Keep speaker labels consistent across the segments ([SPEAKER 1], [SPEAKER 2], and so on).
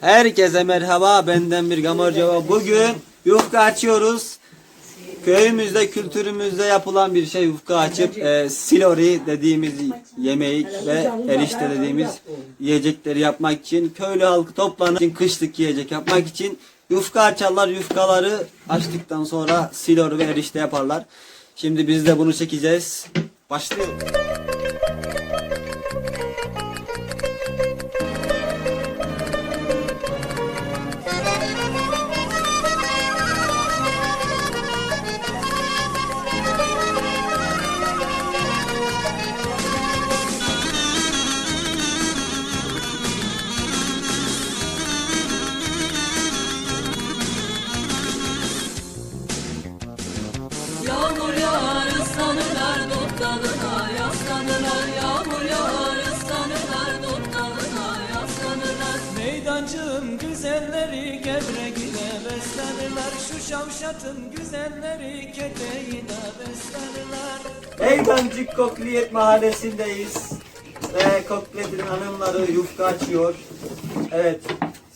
[SPEAKER 1] Herkese merhaba benden bir Gamor Ceva. Bugün yufka açıyoruz. Köyümüzde kültürümüzde yapılan bir şey yufka açıp e, silori dediğimiz yemeği ve erişte dediğimiz yiyecekleri yapmak için köylü halkı toplanıp için kışlık yiyecek yapmak için yufka açarlar. Yufkaları açtıktan sonra silori ve erişte yaparlar. Şimdi biz de bunu çekeceğiz. Başlıyoruz.
[SPEAKER 2] Yağmur yağar ıslanırlar dut dalına yaslanırlar Yağmur yağar ıslanırlar dut dalına yaslanırlar
[SPEAKER 3] Meydancığım güzelleri gevrekine beslenirler Şu şavşatın güzelleri keteğine beslenirler
[SPEAKER 1] Meydancık Kokliyet Mahallesi'ndeyiz. Ve Kokliyet'in hanımları yufka açıyor. Evet,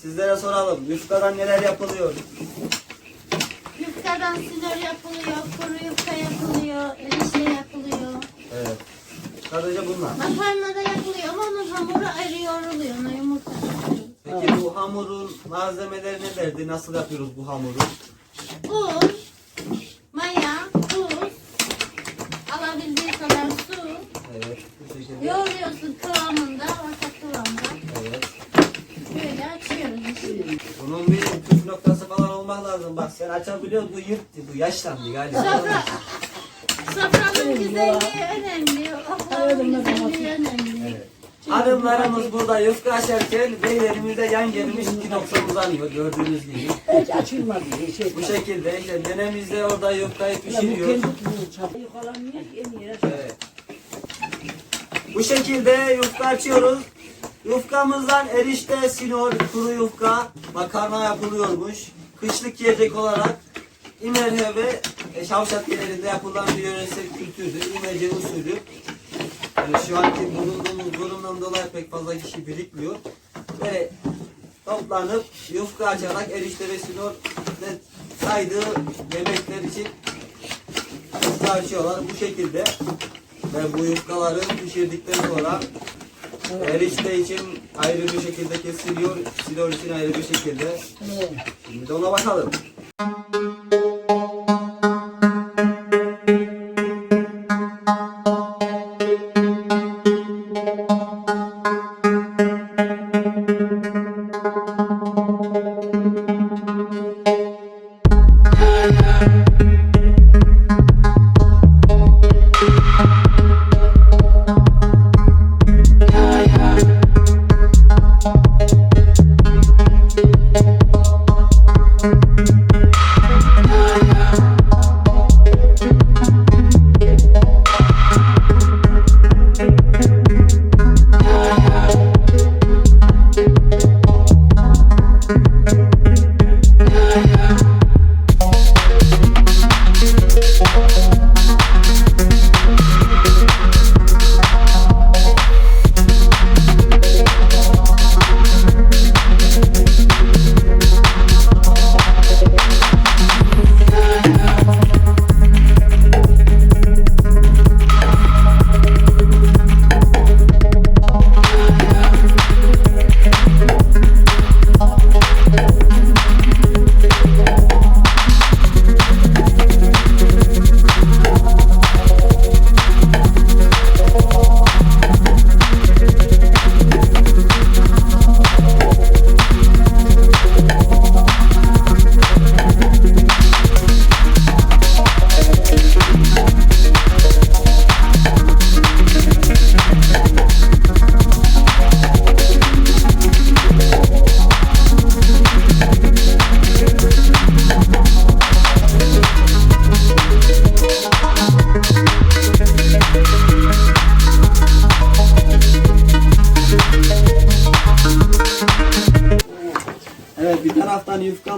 [SPEAKER 1] sizlere soralım. Yufkadan neler yapılıyor?
[SPEAKER 4] Yufkadan sinir yapılıyor, kuru yufka yapılıyor, erişte yapılıyor.
[SPEAKER 1] Evet. Sadece bunlar.
[SPEAKER 4] Makarna da yapılıyor ama onun hamuru ayrı yoğruluyor, ona yumurta.
[SPEAKER 1] Peki bu hamurun malzemeleri nelerdi? Nasıl yapıyoruz bu hamuru?
[SPEAKER 4] Un, maya, tuz, alabildiği kadar su.
[SPEAKER 1] Evet, bu şekilde.
[SPEAKER 4] Yoğuruyorsun kıvamında, orta kıvamda.
[SPEAKER 1] Evet.
[SPEAKER 4] Böyle açıyoruz işte.
[SPEAKER 1] Bunun bir püf noktası falan olmak lazım. Bak sen açabiliyorsun, bu yırttı, bu yaşlandı galiba.
[SPEAKER 4] Sofra, sofranın güzelliği önemli, oklavın güzelliği önemli.
[SPEAKER 1] Evet. Hanımlarımız burada yufka açarken beylerimiz de yan gelmiş iki nokta uzanıyor gördüğünüz gibi.
[SPEAKER 5] Hiç açılmadı şey.
[SPEAKER 1] Bu şekilde işte nenemiz de orada yufkayı
[SPEAKER 5] Bu
[SPEAKER 1] pişiriyor. Evet. Bu şekilde yufka açıyoruz. Yufkamızdan erişte, sinor, kuru yufka, makarna yapılıyormuş. Kışlık yiyecek olarak İmerhe ve e, Şavşat yerlerinde yapılan bir yöresel kültürdür. İmece usulü. Yani şu anki bulunduğumuz durumdan dolayı pek fazla kişi birikmiyor. Böyle toplanıp yufka açarak erişte ve sinor ve saydığı yemekler için yufka açıyorlar bu şekilde. Ve bu yufkaları pişirdikten sonra erişte için ayrı bir şekilde kesiliyor, silor için ayrı bir şekilde. Şimdi de ona bakalım.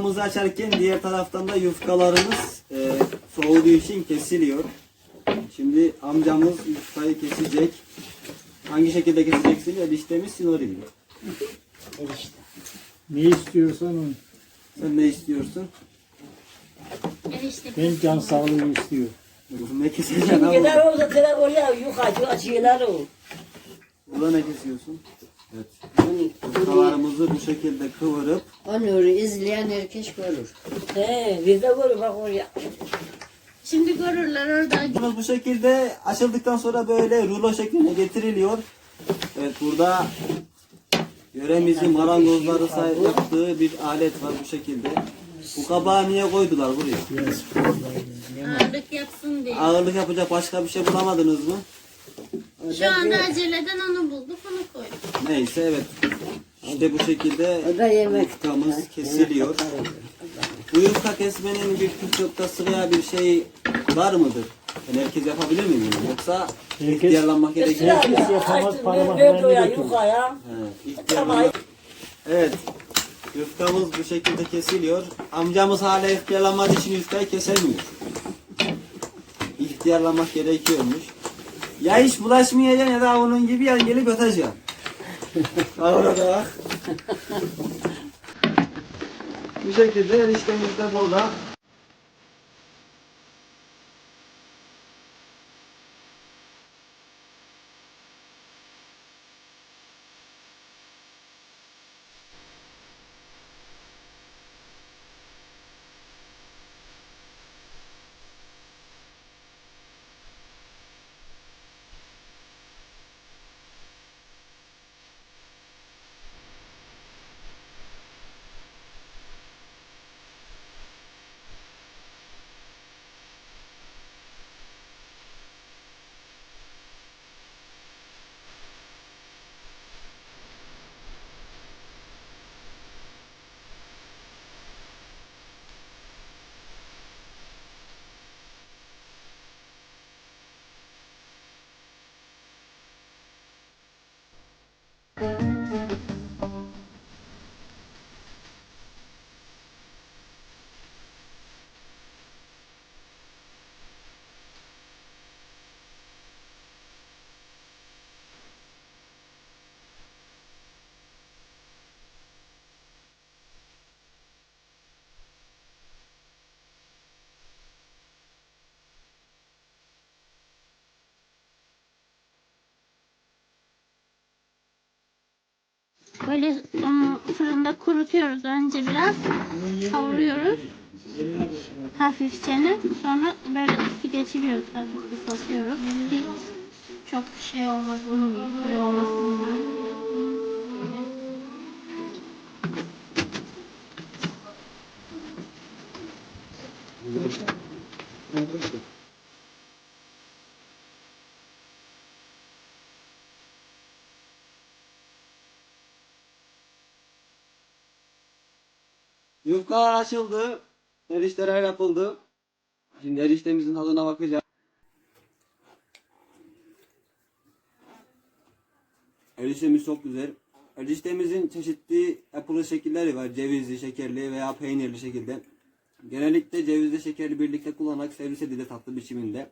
[SPEAKER 1] Yufkamızı açarken diğer taraftan da yufkalarımız e, soğuduğu için kesiliyor. Şimdi amcamız yufkayı kesecek. Hangi şekilde keseceksin? Eriştemiz sinori mi?
[SPEAKER 5] Erişte.
[SPEAKER 6] Ne istiyorsan onu.
[SPEAKER 1] Sen ne istiyorsun?
[SPEAKER 4] Erişte
[SPEAKER 6] Ben can sağlığı istiyor.
[SPEAKER 1] Ne keseceksin
[SPEAKER 5] Şimdi
[SPEAKER 1] abi?
[SPEAKER 5] gider orada tele oraya yukarı açıyorlar o.
[SPEAKER 1] Burada ne kesiyorsun? Evet.
[SPEAKER 5] Bunu, bunu,
[SPEAKER 1] Kavarımızı bu şekilde kıvırıp
[SPEAKER 7] Onu izleyen herkes görür.
[SPEAKER 5] he, biz de görür bak oraya.
[SPEAKER 4] Şimdi görürler orada.
[SPEAKER 1] Bunuz bu şekilde açıldıktan sonra böyle rulo şekline getiriliyor. Evet burada yöremizin marangozları say- yaptığı bir alet var bu şekilde. Bu kabağı niye koydular buraya?
[SPEAKER 4] Ağırlık yapsın diye.
[SPEAKER 1] Ağırlık yapacak başka bir şey bulamadınız mı?
[SPEAKER 4] Şu anda aceleden onu bulduk onu koyduk.
[SPEAKER 1] Neyse evet. İşte bu şekilde
[SPEAKER 7] O da yemek.
[SPEAKER 1] yufkamız kesiliyor. Bu yufka kesmenin bir püf noktası veya bir şey var mıdır? Yani herkes yapabilir mi bunu? Yoksa
[SPEAKER 6] Herkes-
[SPEAKER 1] ihtiyarlanmak gerekir mi?
[SPEAKER 6] Herkes yapamaz, parmaklarını götürür.
[SPEAKER 5] yukarıya.
[SPEAKER 1] He, ihtiyarlanmak. Evet. Yufkamız bu şekilde kesiliyor. Amcamız hala ihtiyarlanmadığı için yufkayı kesemiyor. İhtiyarlanmak gerekiyormuş. Ya hiç bulaşmayacaksın ya da onun gibi yan gelip öteceksin. Al orada bak. bu şekilde eriştemiz de
[SPEAKER 4] Böyle ım, fırında kurutuyoruz önce biraz. Kavuruyoruz. Hafifçe. Sonra böyle geçiriyoruz. Hafif basıyoruz. Hiç çok şey olmaz. Böyle olmasın.
[SPEAKER 1] Yufkalar açıldı. Erişteler yapıldı. Şimdi eriştemizin tadına bakacağız. Eriştemiz çok güzel. Eriştemizin çeşitli yapılış şekilleri var. Cevizli, şekerli veya peynirli şekilde. Genellikle cevizli şekerli birlikte kullanarak servis edilir tatlı biçiminde.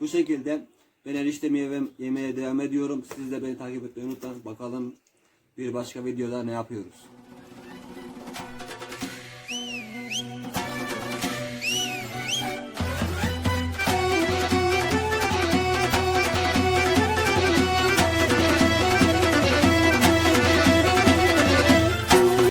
[SPEAKER 1] Bu şekilde ben eriştemi yeme- yemeye devam ediyorum. Siz de beni takip etmeyi unutmayın. Bakalım bir başka videoda ne yapıyoruz.